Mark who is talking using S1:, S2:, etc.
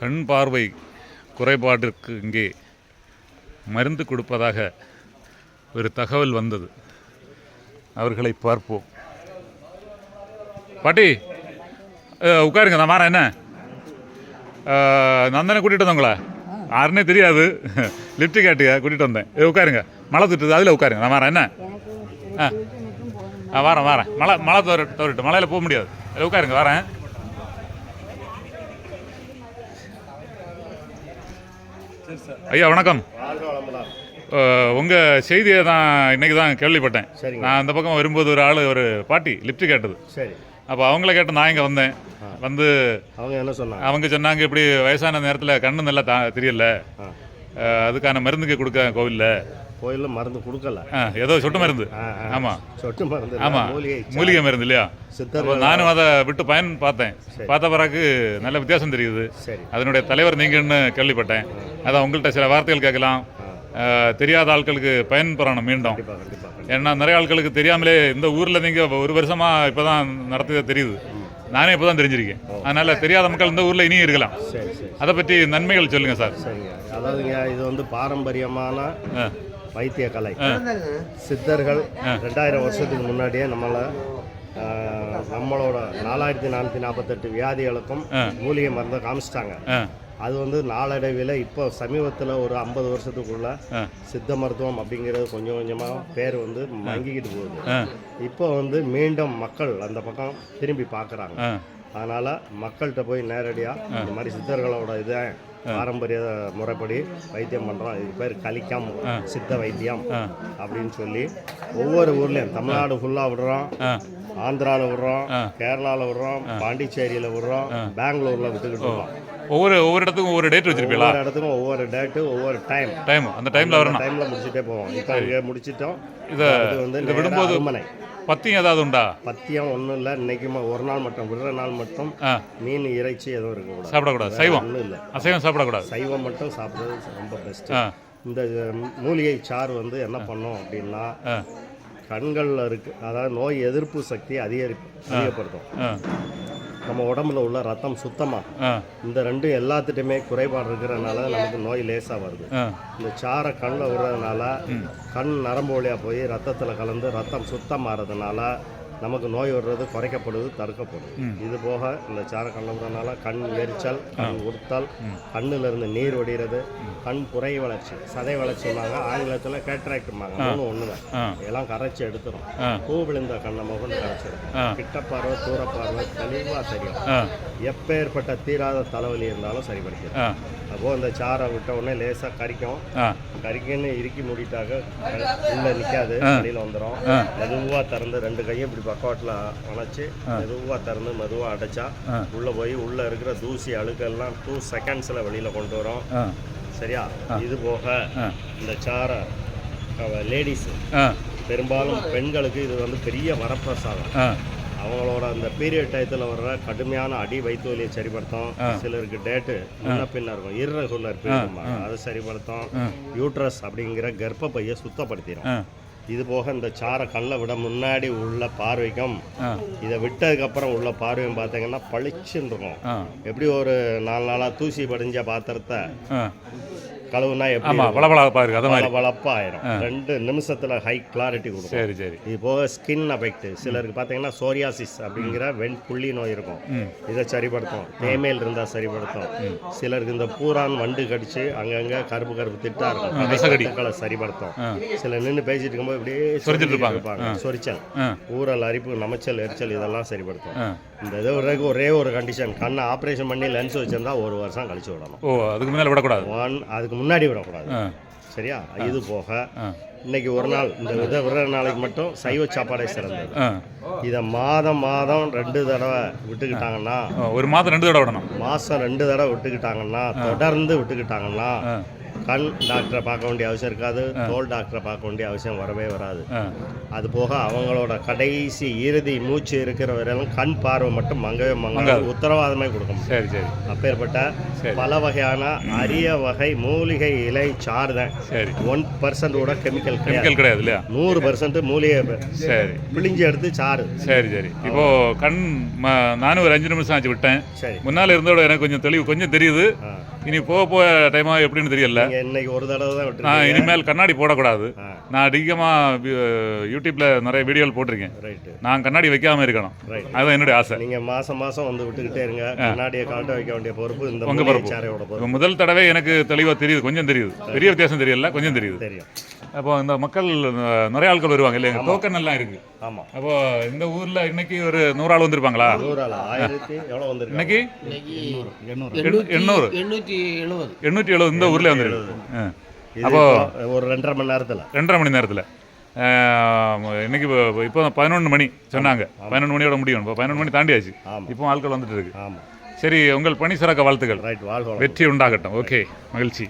S1: கண் பார்வை குறைபாட்டிற்கு இங்கே மருந்து கொடுப்பதாக ஒரு தகவல் வந்தது. அவர்களை பார்ப்போம். பாட்டி உட்காருங்க நான் வரேன் என்ன? அஹ், நான் தானே கூட்டிகிட்டு வந்தேன் உங்களை? யாருன்னே தெரியாது. லிஃப்ட் கேட்டுங்க கூட்டிகிட்டு வந்தேன். உட்காருங்க. மழை திட்டுது அதில் உட்காருங்க. நான் வரேன் என்ன? ஆ ஆ வரேன் வரேன். மழை மழை தவறு தவறிட்டு மழையில் போக முடியாது. உட்காருங்க வரேன். ஐயா வணக்கம். உங்கள் செய்தியை தான் இன்னைக்கு தான் கேள்விப்பட்டேன். நான் அந்த பக்கம் வரும்போது ஒரு ஆள் ஒரு பாட்டி லிஃப்ட் கேட்டது.
S2: சரி.
S1: அப்போ அவங்கள கேட்டு நான் இங்கே வந்தேன். வந்து
S2: அவங்க என்ன சொன்னாங்க?
S1: அவங்க சொன்னாங்க இப்படி வயசான நேரத்தில் கண்ணு நல்லா தா தெரியல. அதுக்கான மருந்துக்கு கொடுக்க கோவிலில்.
S2: கோயிலில் மருந்து கொடுக்கல.
S1: ஏதோ சொட்டு மருந்து.
S2: ஆ, ஆ.
S1: ஆமாம்
S2: சொட்டு மருந்து
S1: ஆமாம்
S2: மூலிகை
S1: மூலிகை மருந்து இல்லையா?
S2: சித்தர்
S1: நானும் அதை விட்டு பயன் பார்த்தேன். பார்த்த பிறகு நல்ல வித்தியாசம் தெரியுது. அதனுடைய தலைவர் நீங்கன்னு கேள்விப்பட்டேன். அதான் உங்கள்கிட்ட சில வார்த்தைகள் கேட்கலாம். தெரியாத ஆட்களுக்கு பயன் பெறணும் மீண்டும். ஏன்னா நிறைய ஆட்களுக்கு தெரியாமலே இந்த ஊரில் நீங்கள் ஒரு வருஷமாக இப்போ தான் நடத்தியது தெரியுது. நானே இப்போ தான் தெரிஞ்சிருக்கேன் அதனால் தெரியாத மக்கள் இந்த ஊரில் இனியும் இருக்கலாம். அதை பற்றி நன்மைகள் சொல்லுங்கள் சார்.
S2: அதாவதுங்க இது வந்து பாரம்பரியமான வைத்திய கலை சித்தர்கள் ரெண்டாயிரம் வருஷத்துக்கு முன்னாடியே நம்மளை நம்மளோட நாலாயிரத்தி நானூற்றி நாற்பத்தெட்டு வியாதிகளுக்கும் மூலிகை மருந்தை காமிச்சிட்டாங்க. அது வந்து நாளடைவில் இப்போ சமீபத்தில் ஒரு ஐம்பது வருஷத்துக்குள்ள. சித்த மருத்துவம் அப்படிங்கிறது கொஞ்சம் கொஞ்சமாக பேர் வந்து மங்கிக்கிட்டு போகுது. இப்போ வந்து மீண்டும் மக்கள் அந்த பக்கம் திரும்பி பார்க்குறாங்க. அதனால் மக்கள்கிட்ட போய் நேரடியாக இந்த மாதிரி சித்தர்களோட இதை பாரம்பரிய முறைப்படி வைத்தியம் பண்ணுறோம் இதுக்கு பேர் கலிக்கம் சித்த வைத்தியம் அப்படின்னு சொல்லி ஒவ்வொரு ஊர்லேயும் தமிழ்நாடு ஃபுல்லாக விடுறோம். ஆந்திராவில் விடுறோம் கேரளாவில் விடுறோம் பாண்டிச்சேரியில் விடுறோம் பெங்களூரில் விட்டுக்கிட்டு இருக்கோம்.
S1: ஒவ்வொரு ஒவ்வொரு இடத்துக்கும் ஒவ்வொரு டேட் வச்சிருப்பீங்களா?
S2: ஒவ்வொரு இடத்துக்கும் ஒவ்வொரு டேட்டு ஒவ்வொரு டைம்
S1: டைம் அந்த டைமில் வரணும்.
S2: டைமில் முடிச்சுட்டே போவோம். இப்போ இங்கே முடிச்சிட்டோம்.
S1: இதை
S2: வந்து
S1: இதை
S2: நேரா
S1: விடும்போது
S2: அருமனை.
S1: பத்தியம் ஏதாவது உண்டா?
S2: பத்தியம் ஒன்றும் இல்லை. இன்னைக்கு ஒரு நாள் மட்டும் விடுற நாள் மட்டும் மீன் இறைச்சி எதுவும் இருக்கக்கூடாது.
S1: சாப்பிடக்கூடாது. சைவம்.
S2: ஒன்றும் இல்லை.
S1: அசைவம் சாப்பிடக்கூடாது.
S2: சைவம் மட்டும் சாப்பிட்றது ரொம்ப பெஸ்ட்டு இந்த மூலிகை சாறு வந்து என்ன பண்ணும் அப்படின்னா கண்களில் இருக்கு. அதாவது நோய் எதிர்ப்பு சக்தியை அதிகரி அதிகப்படுத்தும். நம்ம உடம்புல உள்ள ரத்தம் சுத்தமாக இந்த ரெண்டும் எல்லாத்துட்டையுமே குறைபாடு இருக்கிறனால நமக்கு நோய் லேசாக வருது. இந்த சாரை கண்ணில் விடுறதுனால கண் நரம்பு வழியாக போய் ரத்தத்தில் கலந்து ரத்தம் சுத்தம் மாறதுனால நமக்கு நோய் வர்றது குறைக்கப்படுது தடுக்கப்படுது. இது போக இந்த சாரை கண்ணில் விடுறதுனால கண் எரிச்சல் கண் உறுத்தல் கண்ணுல இருந்து நீர் வடிகிறது கண் புரை வளர்ச்சி சதை வளர்ச்சிம்பாங்க ஆங்கிலத்தில் கேட்ராக்ட்மாங்க மூணு ஒன்று
S1: ஆ.
S2: எல்லாம் கரைச்சி எடுத்துரும். பூ விழுந்த கண்ணை முகந்து கரைச்சிடும்
S1: ஆ.
S2: கிட்ட பார்வை தூர பார்வை தெளிவாக தெரியும் எப்பேற்பட்ட தீராத தலைவலி இருந்தாலும் சரிப்படுத்திடும்
S1: ஆ.
S2: அப்போது இந்த சாரை விட்ட உடனே லேசாக கரிக்கும்.
S1: ஆ.
S2: கறிக்குன்னு இறுக்கி மூடிட்டாக்க உள்ள நிற்காது வெளியில் வந்துடும் மெதுவாக திறந்து ரெண்டு கையும் இப்படி பக்கவாட்டில் அணைச்சி மெதுவாக திறந்து மெதுவாக அடைச்சா உள்ளே போய் உள்ளே இருக்கிற தூசி அழுக்கெல்லாம் டூ செகண்ட்ஸில் வெளியில் கொண்டு வரும். சரியா? இது போக இந்த சாரை லேடிஸு பெரும்பாலும் பெண்களுக்கு இது வந்து பெரிய வரப்பிரசாதம். அவங்களோட அந்த பீரியட் டயத்தில் வர்ற கடுமையான அடி வயிற்று வலியை சரிப்படுத்தும் சிலருக்கு டேட்டு முன்ன பின்ன இருக்கும். இர்ரெகுலர் பீரியட் அதை சரிப்படுத்தும். யூட்ரஸ் அப்படிங்கிற கர்ப்பப்பையை சுத்தப்படுத்திடும் இது போக இந்த சாரை கண்ணில் விட முன்னாடி உள்ள பார்வைக்கும் இதை விட்டதுக்கப்புறம் உள்ள பார்வையும் பார்த்தீங்கன்னா பளிச்சுன்னு இருக்கும். எப்படி ஒரு நாலு நாளாக தூசி படிஞ்ச பாத்திரத்தை கழுவுனா எப்படி
S1: ஆமாம் பளபளப்பா இருக்கு அது மாதிரி.
S2: வளப்பா ஆயிரும். ரெண்டு நிமிஷத்தில் ஹை கிளாரிட்டி கொடுக்கும்.
S1: சரி சரி.
S2: இது போக ஸ்கின் அஃபெக்ட் சிலருக்கு பார்த்தீங்கன்னா சோரியாசிஸ் அப்படிங்கிற வெண் புள்ளி நோய் இருக்கும். இதை சரிப்படுத்தும். தேமையில் இருந்தால் சரிப்படுத்தும். சிலருக்கு இந்த பூரான் வண்டு கடிச்சு அங்கங்கே கருப்பு கருப்பு திட்டா இருக்கும். சரிப்படுத்தும். சில நின்று பேசிட்டு இருக்கும்போது இப்படியே
S1: சொரிஞ்சிட்டு இருப்பாங்க.
S2: சொரிச்சல். ஊரல் அரிப்பு நமைச்சல் எரிச்சல் இதெல்லாம் சரிப்படுத்தும். இந்த இது ஒரே ஒரே கண்டிஷன் கண்ணை ஆப்ரேஷன் பண்ணி லென்ஸ் வச்சிருந்தா ஒரு வருஷம் கழிச்சு விடணும்.
S1: ஓ அதுக்கு முன்னால் விடக்கூடாது.
S2: ஒன் அதுக்கு முன்னாடி விடக்கூடாது. சரியா? இது போக இன்னைக்கு ஒரு நாள் இந்த இதை விடுற நாளைக்கு மட்டும் சைவ சாப்பாடே சிறந்தது. இதை மாதம் மாதம் ரெண்டு தடவை விட்டுக்கிட்டாங்கன்னா
S1: ஒரு மாதம் ரெண்டு தடவை விடணும்.
S2: மாதம் ரெண்டு தடவை விட்டுக்கிட்டாங்கன்னா தொடர்ந்து விட்டுக்கிட்டாங்கன்னா கண் டாக்டரை பார்க்க வேண்டிய அவசியம் இருக்காது தோல் டாக்டரை பார்க்க வேண்டிய அவசியம் வரவே வராது. அது போக அவங்களோட கடைசி இறுதி மூச்சு இருக்கிற வரையிலும் கண் பார்வை மட்டும் மங்கவே மங்காது. உத்தரவாதமே கொடுக்க முடியும்
S1: சரி சரி.
S2: அப்பேற்பட்ட. பல வகையான அரிய வகை மூலிகை இலை சாறு தான்
S1: சரி.
S2: ஒன் பர்சன்ட் கூட கெமிக்கல்
S1: கெமிக்கல் கிடையாது இல்லையா?
S2: நூறு பர்சன்ட் மூலிகை
S1: சரி.
S2: பிழிஞ்சு எடுத்து சாறு.
S1: சரி சரி. இப்போ கண் நானும் ஒரு அஞ்சு நிமிஷம் ஆச்சு விட்டேன்.
S2: சரி.
S1: முன்னால் இருந்தோட எனக்கு கொஞ்சம் தெளிவு கொஞ்சம் தெரியுது. இனி போக போக டைமாக எப்படின்னு தெரியல.
S2: இன்னைக்கு ஒரு தடவை தான்
S1: நான் இனிமேல் கண்ணாடி போடக்கூடாது. நான் அதிகமாக யூடியூப்ல நிறைய வீடியோவில் போட்டிருக்கேன்.
S2: ரைட்டு
S1: நான் கண்ணாடி வைக்காம இருக்கணும்.
S2: ரைட்
S1: அதுதான் என்னுடைய ஆசை.
S2: நீங்க மாசம் மாசம் வந்து விட்டுக்கிட்டே இருங்க. கண்ணாடியை காட்ட வைக்க வேண்டிய பொறுப்பு இந்த
S1: உங்க
S2: மூலிகை
S1: பொறுப்பு. முதல் தடவை எனக்கு தெளிவாக தெரியுது. கொஞ்சம் தெரியுது. பெரிய வித்தியாசம் தெரியல. கொஞ்சம் தெரியுது.
S2: தெரியும்.
S1: அப்போ இந்த மக்கள் நிறைய ஆட்கள் வருவாங்க இல்லையா? டோக்கன் எல்லாம் இருக்கு.
S2: ஆமா.
S1: அப்போ இந்த ஊர்ல இன்னைக்கு ஒரு நூறு ஆள் வந்திருப்பாங்களா? இன்னைக்கு?
S3: இன்னைக்கு
S1: எண்ணூறு. எண்ணூறு.
S3: எண்ணூற்றி எழுபது
S1: இந்த ஊர்ல வந்துருக்கு. அப்போ
S2: ஒரு ரெண்டரை மணி நேரத்துல.
S1: ரெண்டரை மணி நேரத்தில். இன்னைக்கு இப்போ- இப்போ பதினொன்று மணி சொன்னாங்க. பதினொன்று மணியோட முடியும். இப்போ பதினொன்று மணி தாண்டியாச்சு. இப்போ ஆட்கள் வந்துட்டு இருக்கு.
S2: ஆமா.
S1: சரி உங்கள் பணி சிறக்க வாழ்த்துக்கள். வெற்றி உண்டாகட்டும். ஓகே மகிழ்ச்சி.